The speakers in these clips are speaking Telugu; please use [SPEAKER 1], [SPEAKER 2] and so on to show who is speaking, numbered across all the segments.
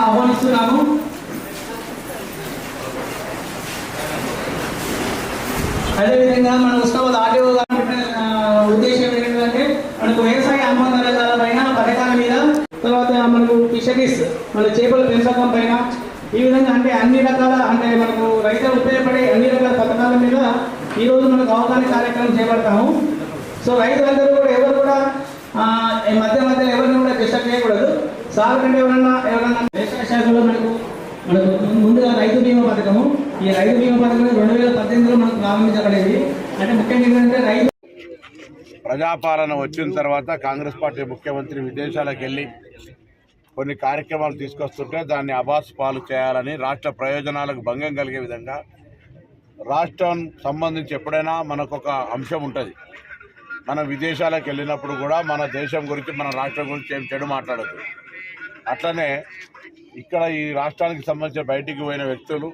[SPEAKER 1] ఆహ్వానిస్తున్నాము. అదేవిధంగా మన ఉత్సవాలు ఆర్టీఓ గారు ఉద్దేశం ఏంటంటే మనకు వ్యవసాయ అనుబంధాల పైన పథకాల మీద తర్వాత మనకు ఫిషరీస్ మన చేపల పెంపకం పైన ఈ విధంగా అంటే అన్ని రకాల అంటే మనకు రైతులు ఉపయోగపడే అన్ని రకాల పథకాల మీద ఈ రోజు మనకు అవగాహన కార్యక్రమం చేపడతాము. సో రైతులందరూ కూడా ఎవరు కూడా ఈ మధ్య మధ్యలో ఎవరిని కూడా డిస్టర్బ్ చేయకూడదు. సార్ కంటే ఎవరన్నా ఎవరన్నా వ్యవసాయ శాఖలో మనకు మనకు ముందుగా రైతు బీమా పథకము. ఈ రైతు బీమా పథకం రెండు వేల పద్దెనిమిదిలో మనకు ప్రారంభించబడేది. అంటే ముఖ్యంగా ఏంటంటే రైతు
[SPEAKER 2] ప్రజాపాలన వచ్చిన తర్వాత కాంగ్రెస్ పార్టీ ముఖ్యమంత్రి విదేశాలకు వెళ్ళి కొన్ని కార్యక్రమాలు తీసుకొస్తుంటే దాన్ని అబాస్ పాలు చేయాలని రాష్ట్ర ప్రయోజనాలకు భంగం కలిగే విధంగా రాష్ట్రం సంబంధించి ఎప్పుడైనా మనకు ఒక అంశం ఉంటుంది. మనం విదేశాలకు వెళ్ళినప్పుడు కూడా మన దేశం గురించి మన రాష్ట్రం గురించి ఏం చెడు మాట్లాడదు అట్లనే ఇక్కడ ఈ రాష్ట్రానికి సంబంధించిన బయటికి పోయిన వ్యక్తులు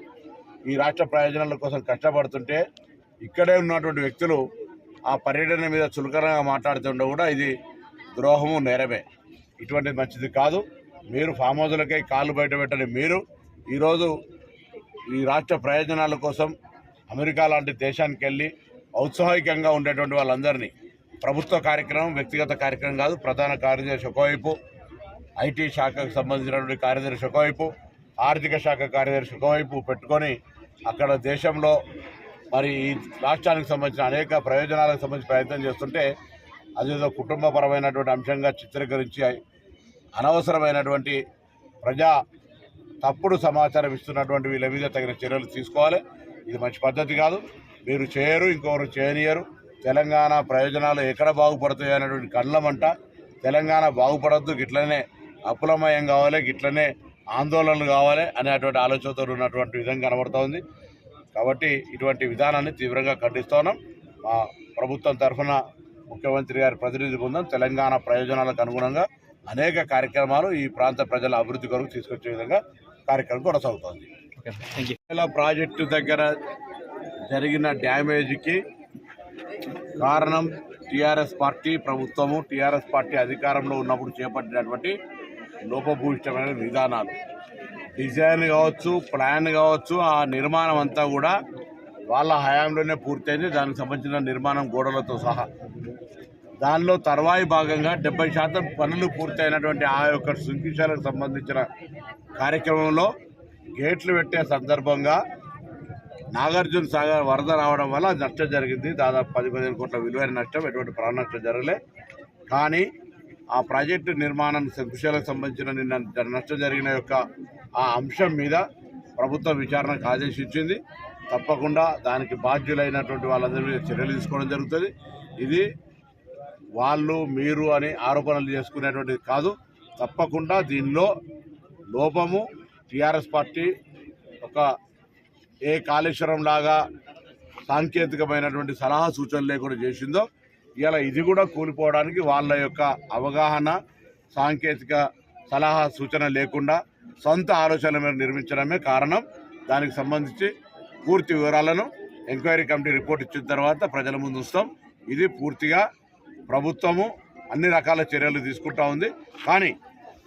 [SPEAKER 2] ఈ రాష్ట్ర ప్రయోజనాల కోసం కష్టపడుతుంటే ఇక్కడే ఉన్నటువంటి వ్యక్తులు ఆ పర్యటన మీద చులకనగా మాట్లాడుతుంటే కూడా ఇది ద్రోహము నేరమే. ఇటువంటిది మంచిది కాదు. మీరు ఫామ్ హౌజులకై కాళ్ళు బయట పెట్టని మీరు ఈరోజు ఈ రాష్ట్ర ప్రయోజనాల కోసం అమెరికా లాంటి దేశానికి వెళ్ళి ఔత్సాహికంగా ఉండేటువంటి వాళ్ళందరినీ ప్రభుత్వ కార్యక్రమం వ్యక్తిగత కార్యక్రమం కాదు ప్రధాన కార్యదర్శి ఒకవైపు ఐటీ శాఖకు సంబంధించినటువంటి కార్యదర్శి ఒకవైపు ఆర్థిక శాఖ కార్యదర్శి ఒకవైపు పెట్టుకొని అక్కడ దేశంలో మరి ఈ రాష్ట్రానికి సంబంధించిన అనేక ప్రయోజనాలకు సంబంధించి ప్రయత్నం చేస్తుంటే అదేదో కుటుంబపరమైనటువంటి అంశంగా చిత్రీకరించి అనవసరమైనటువంటి ప్రజా తప్పుడు సమాచారం ఇస్తున్నటువంటి వీళ్ళ మీద తగిన చర్యలు తీసుకోవాలి. ఇది మంచి పద్ధతి కాదు. మీరు చేయరు ఇంకొకరు చేయనియరు. తెలంగాణ ప్రయోజనాలు ఎక్కడ బాగుపడతాయి అనేటువంటి కళ్ళమంట తెలంగాణ బాగుపడద్దు గిట్లనే అప్పులమయం కావాలి గిట్లనే ఆందోళనలు కావాలి అనేటువంటి ఆలోచనతో ఉన్నటువంటి విధంగా కనబడుతూ ఉంది. కాబట్టి ఇటువంటి విధానాన్ని తీవ్రంగా ఖండిస్తూ ఉన్నాం. మా ప్రభుత్వం తరఫున ముఖ్యమంత్రి గారి ప్రతినిధి బృందం తెలంగాణ ప్రయోజనాలకు అనుగుణంగా అనేక కార్యక్రమాలు ఈ ప్రాంత ప్రజల అభివృద్ధి కొరకు తీసుకొచ్చే విధంగా కార్యక్రమం కొనసాగుతోంది. ఇలా ప్రాజెక్టు దగ్గర జరిగిన డ్యామేజ్కి కారణం టీఆర్ఎస్ పార్టీ ప్రభుత్వము టీఆర్ఎస్ పార్టీ అధికారంలో ఉన్నప్పుడు చేపట్టినటువంటి లోపభూయిష్టమైన విధానాలు. డిజైన్ కావచ్చు ప్లాన్ కావచ్చు ఆ నిర్మాణం అంతా కూడా వాళ్ళ హయాంలోనే పూర్తయింది. దానికి సంబంధించిన నిర్మాణం గోడలతో సహా. దానిలో తర్వాయి భాగంగా డెబ్బై శాతం పనులు పూర్తయినటువంటి ఆ యొక్క శృంఖిశాలకు సంబంధించిన కార్యక్రమంలో గేట్లు పెట్టే సందర్భంగా నాగార్జున సాగర్ వరద రావడం వల్ల నష్టం జరిగింది. దాదాపు పది పదిహేను కోట్ల విలువైన నష్టం ఎటువంటి ప్రాణ నష్టం జరగలే. కానీ ఆ ప్రాజెక్టు నిర్మాణం శంకుశాలకు సంబంధించిన నిన్న నష్టం జరిగిన యొక్క ఆ అంశం మీద ప్రభుత్వ విచారణకు ఆదేశించింది. తప్పకుండా దానికి బాధ్యులైనటువంటి వాళ్ళందరి మీద చర్యలు తీసుకోవడం జరుగుతుంది. ఇది వాళ్ళు మీరు అని ఆరోపణలు చేసుకునేటువంటిది కాదు. తప్పకుండా దీనిలో లోపము టీఆర్ఎస్ పార్టీ ఒక ఏ కాళేశ్వరం లాగా సాంకేతికమైనటువంటి సలహా సూచనలు లేకుండా చేసిందో ఇలా ఇది కూడా కూలిపోవడానికి వాళ్ళ యొక్క అవగాహన సాంకేతిక సలహా సూచన లేకుండా సొంత ఆలోచనల మీద నిర్మించడమే కారణం. దానికి సంబంధించి పూర్తి వివరాలను ఎంక్వైరీ కమిటీ రిపోర్ట్ ఇచ్చిన తర్వాత ప్రజల ముందు ఉంచుతాం. ఇది పూర్తిగా ప్రభుత్వము అన్ని రకాల చర్యలు తీసుకుంటా ఉంది. కానీ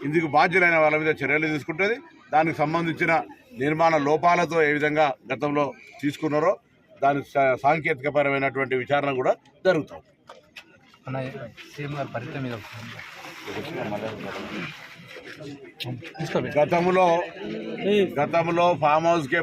[SPEAKER 2] ఇందుకు బాధ్యులైన వాళ్ళ మీద చర్యలు తీసుకుంటుంది. దానికి సంబంధించిన నిర్మాణ లోపాలతో ఏ విధంగా గతంలో తీసుకున్నారో దాని సాంకేతికపరమైనటువంటి విచారణ కూడా
[SPEAKER 3] తీసుకో
[SPEAKER 2] గతంలో గతంలో ఫామ్ హౌస్కే